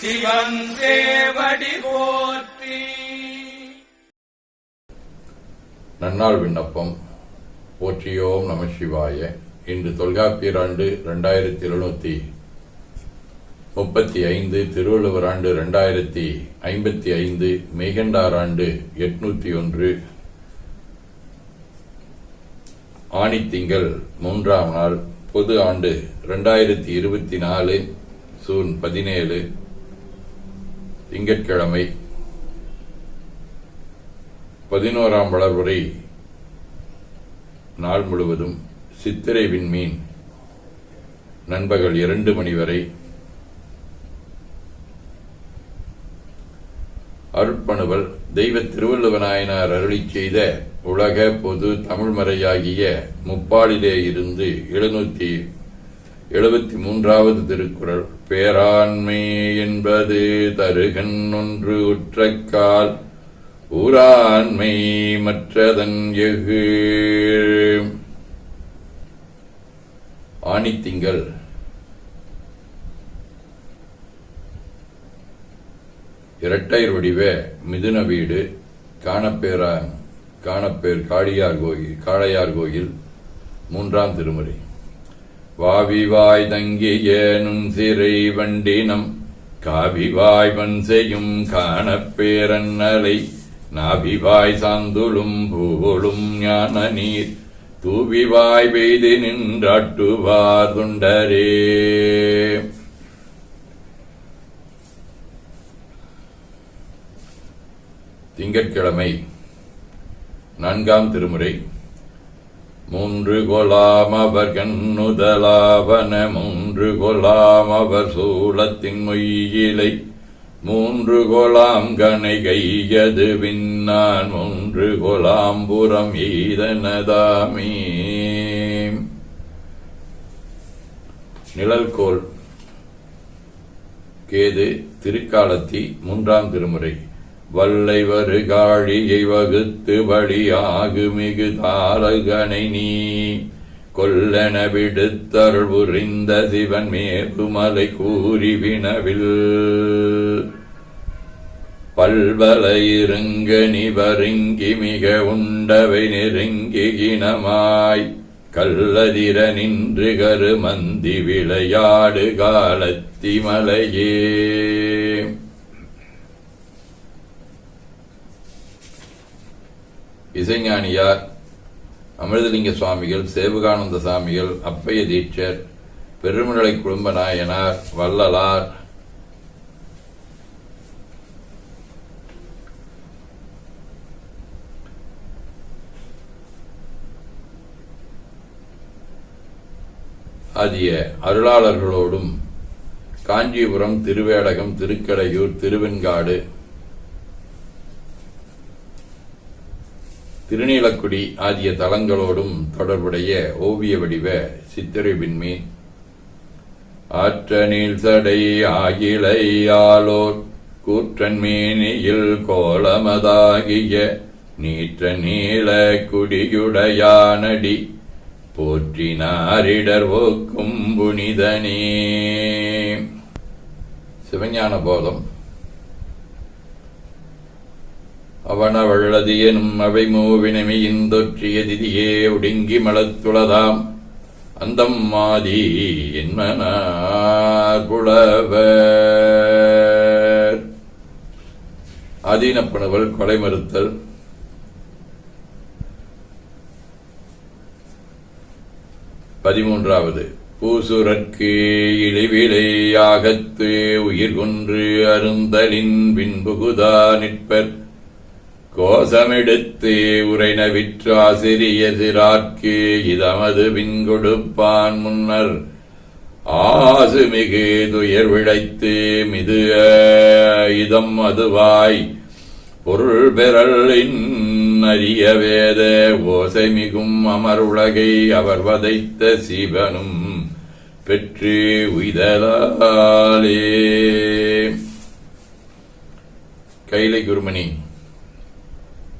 சிவன் சேவடி போற்றி. நன்னாள் விண்ணப்பம். போற்றியோம் நம சிவாய. இன்று தொல்காப்பியர் ஆண்டு இரண்டாயிரத்தி எழுநூத்தி முப்பத்தி ஐந்து திருவள்ளுவர் ஆண்டு இரண்டாயிரத்தி ஐம்பத்தி ஐந்து மெய்கண்டார் ஆண்டு எட்நூத்தி ஒன்று. ஆணித்திங்கள் மூன்றாம் நாள் பொது ஆண்டு இரண்டாயிரத்தி இருபத்தி நாலு சூன் பதினேழு. திங்கட்கிழமை பதினோராம் வளர்வரை நாள் முழுவதும் சித்திரை விண்மீன் நண்பகல் இரண்டு மணி வரை அருட்பணுவல் தெய்வ திருவள்ளுவநாயனார் அருளி செய்த உலக பொது தமிழ்மறையாகிய முப்பாலிலே இருந்து எழுநூத்தி எழுபத்தி மூன்றாவது திருக்குறள். பேராண்மை என்பது தருகன் ஒன்று உற்றக்கால் ஊராண்மை மற்றதன் எகு ஆணித்திங்கள். இரட்டையர் வடிவ மிதுன வீடு காணப்பேரா காணப்பேர் காளியார் கோயில் காளையார் கோயில் மூன்றாம் திருமுறை. வாவிவாய் தங்கிய நுண்சிறை வண்டினம் காவிவாய் வன்செயும் காணப்பேரன்னலை நாபிவாய் சாந்துளும் பூவொழும் ஞான நீர் தூவிவாய் பெய்து நின்றாட்டுவார் துண்டரே. திங்கட்கிழமை நான்காம் திருமுறை. மூன்று கொலாம் அவர் கண்ணுதலாவன மூன்று கொலாம் அவர் சூளத்தின் மொய்யிலை மூன்று கொலாம் கனை கையது பின்னான் மூன்று கொலாம் புறம் ஈதனதாமே நிழல்கோல் கேது திருக்காலத்தி மூன்றாம் திருமுறை. வல்லை வருகாழியை வகுத்து வழியாகு மிகு தாரகனை நீ. கொல்லென விடுத்தருள் புரிந்த சிவன் மேருமலை கூறி வினவில். பல்வல இருங்க நிவருங்கி மிக உண்டவை நெருங்கி இனமாய். கல்லதிர நின்று கருமந்தி விளையாடு காலத்தி மலையே இசைஞானியார் அமிர்தலிங்க சுவாமிகள் சேவகானந்த சாமிகள் அப்பைய தீட்சர் பெருமிழலை குடும்ப நாயனார் வள்ளலார் ஆகிய அருளாளர்களோடும் காஞ்சிபுரம் திருவேடகம் திருக்கடையூர் திருவெண்காடு திருநீலக்குடி ஆகிய தலங்களோடும் தொடர்புடைய ஓவிய வடிவ சித்திரை விண்மீன் ஆற்றனில் சடை ஆகிளையாலோர் கூற்றன் மேனியில் கோலமதாகிய நீற்ற நீல குடியுடையானடி போற்றினாரிடர் ஓக்கும் புனிதனே. சிவஞான போதம் அவனவள்ளது எனும் அவை மூவினமையின் தொற்றிய திதியே ஒடுங்கி மலத்துளதாம் அந்தம் மாதி என்மனார் புலவர். கொலை மறுத்தல். பதிமூன்றாவது. பூசுரற்கு இழிவிலையாகத்து உயிர் கொன்று அருந்தலின் பின்புகுதா நிற்பர். கோசமெடுத்து உரைன விற்றாசிரிய சிறார்க்கு இதமது பின்கொடுப்பான் முன்னர். ஆசு மிகு துயர் விழைத்து மிது இதம் அதுவாய். பொருள் பெறலின் அரிய வேத ஓசை மிகும் அமர் உலகை அவர் வதைத்த சிவனும் பெற்று உய்தலாலே. கைலை குருமணி.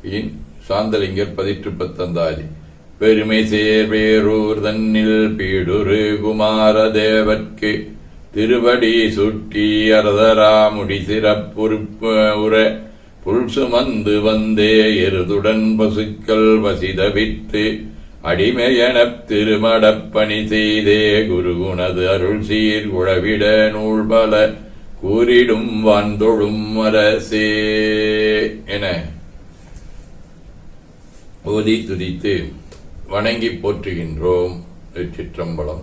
இன் சாந்தலிங்கர் பதிற்று பத்தந்தாதி பெருமை சேர் பேரூர் தன்னில் பீடுரு குமார தேவர்க்கு. திருவடி சுட்டி அரதராமுடி சிறப்புறுப்பு உர புல் சுமந்து வந்தே எருதுடன் பசுக்கள் வசிதவித்து அடிமையனப் திருமடப்பணி செய்தே குருகுணது அருள் சீர் குழவிட நூல்பல. கூறிடும் வான்தொழும் அரசே என ஓதி துதித்து வணங்கி போற்றுகின்றோம். சிற்றம்பலம்